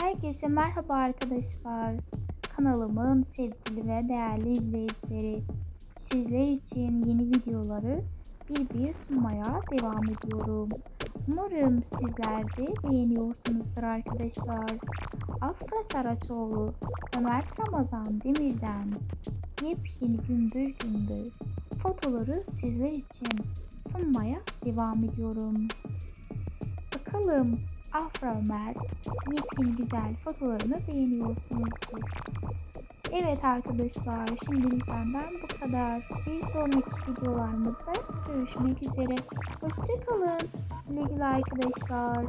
Herkese merhaba arkadaşlar. Kanalımın sevgili ve değerli izleyicileri. Sizler için yeni videoları bir bir sunmaya devam ediyorum. Umarım sizler de beğeniyorsunuzdur arkadaşlar. Afra Saraçoğlu ve Mert Ramazan Demir'den yepyeni gümbür gümbür fotoları sizler için sunmaya devam ediyorum. Bakalım Afra Ömer yepyeni güzel fotolarını beğeniyorsunuzdur. Evet arkadaşlar şimdilik benden bu kadar. Bir sonraki videolarımızda görüşmek üzere. Hoşçakalın. Güle güle arkadaşlar.